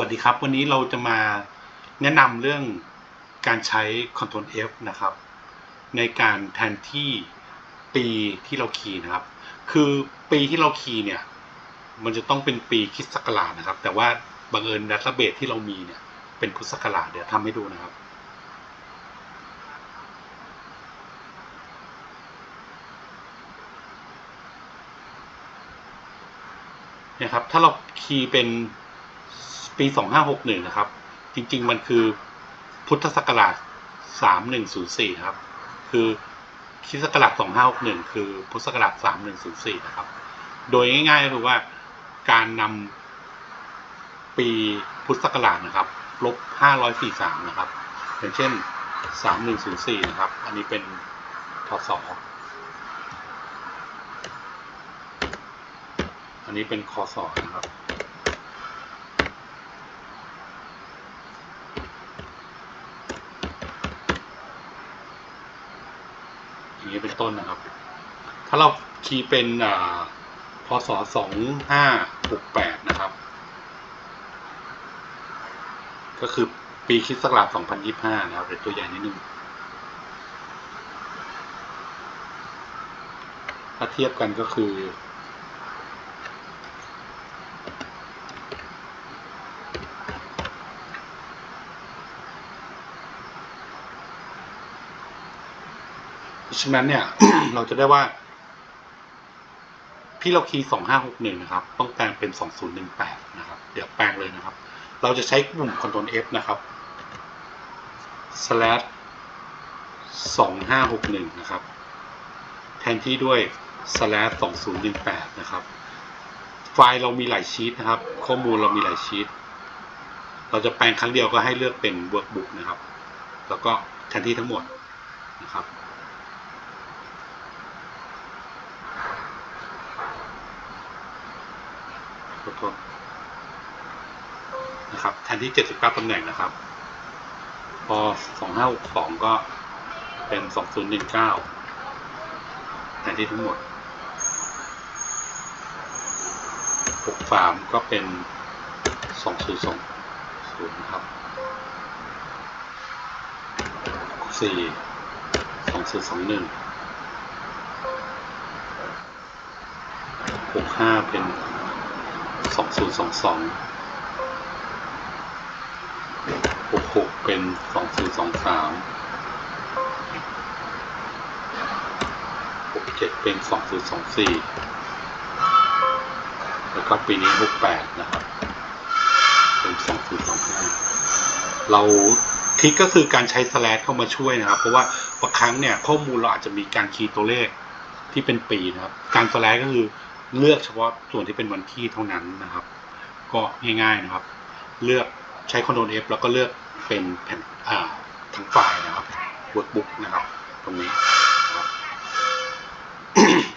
วัสดีครับ วันนี้เราจะมาแนะนำเรื่องการใช้ Ctrl F นะครับ ในการแทนที่ปีที่เราคีย์นะครับ คือปีที่เราคีย์เนี่ย มันจะต้องเป็นปีคริสต์ศักราชนะครับ แต่ว่าบังเอิญดัตเตอร์เบสที่เรามีเนี่ย เป็นพุทธศักราชเดี๋ยวทำให้ดูนะครับเนี่ยครับถ้าเราคีย์เป็น ปี 2561 นะครับ จริงๆ มันคือพุทธศักราช 3104 ครับ คือคริสต์ศักราช 2561 คือพุทธศักราช 3104 นะครับ โดยง่ายๆก็คือว่าการนำปีพุทธศักราชนะครับลบ 543 นะครับ อย่างเช่น 3104 นะครับ อันนี้เป็นพศอันนี้เป็นคอสอนะครับ อย่างนี้เป็นต้นนะครับ ถ้าเราคีย์เป็นพศสองห้าหกแปดนะครับ ก็คือปีคริสต์ศักราช2025 นะครับเป็นตัวอย่างนิดนึงถ้าเทียบกันก็คือ เพราะ ฉะนั้นเนี่ย เราจะได้ว่า ที่เราคีย์2561นะครับ ต้องแปลงเป็น2018นย์หนึ่งแปดนะครับ เดี๋ยวแปลงเลยนะครับ เราจะใช้ปุ่ม Ctrl F นะครับ slash 2561นะครับ แทนที่ด้วย slash 2018นะครับ ไฟล์เรามีหลายชีตนะครับ ข้อมูลเรามีหลายชีตเราจะแปลงครั้งเดียวก็ให้เลือกเป็น workbook นะครับ แล้วก็แทนที่ทั้งหมดนะครับ ขอโทษนะครับ แทนที่ 79ตำแหน่งนะครับ พอ 2562 ก็เป็น 2019 แทนที่ทั้งหมด 63 ก็เป็น 2020นะครับ 4 2021 65 เป็น สองศูนย์สองสองหกหกเป็นสองศูนย์สองสามหกเจ็ดเป็นสองศูนย์สองสี่แล้วก็ปีนี้หกแปดนะครับ เป็นสองศูนย์สองห้าเราคลิกก็คือการใช้สแลชเข้ามาช่วยนะครับ เพราะว่าบางครั้งเนี่ยข้อมูลเราอาจจะมีการคีย์ตัวเลขที่เป็นปีนะครับ การสแลชก็คือ เลือกเฉพาะส่วนที่เป็นวันที่เท่านั้นนะครับ ก็ง่ายๆนะครับ เลือกใช้ Ctrl F แล้วก็เลือกเป็นแผ่นอ่าทั้งไฟล์นะครับ Workbook นะครับ ตรงนี้นะครับ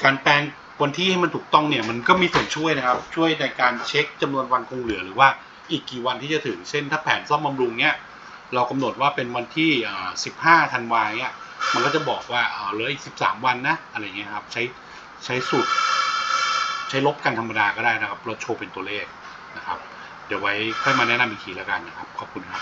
การแปลงวันที่ให้มันถูกต้องเนี่ยมันก็มีส่วนช่วยนะครับ ช่วยในการเช็คจำนวนวันคงเหลือหรือว่าอีกกี่วันที่จะถึงเช่นถ้าแผนซ่อมบำรุงเนี่ยเรากำหนดว่าเป็นวันที่อ่า15 ธันวาเนี่ยมันก็จะบอกว่าอ่าเหลืออีก 13 วันนะอะไรเงี้ยครับใช้ใช้สูตร ใช้ลบกันธรรมดาก็ได้นะครับ เราโชว์เป็นตัวเลขนะครับ เดี๋ยวไว้ค่อยมาแนะนำอีกทีแล้วกันนะครับ ขอบคุณครับ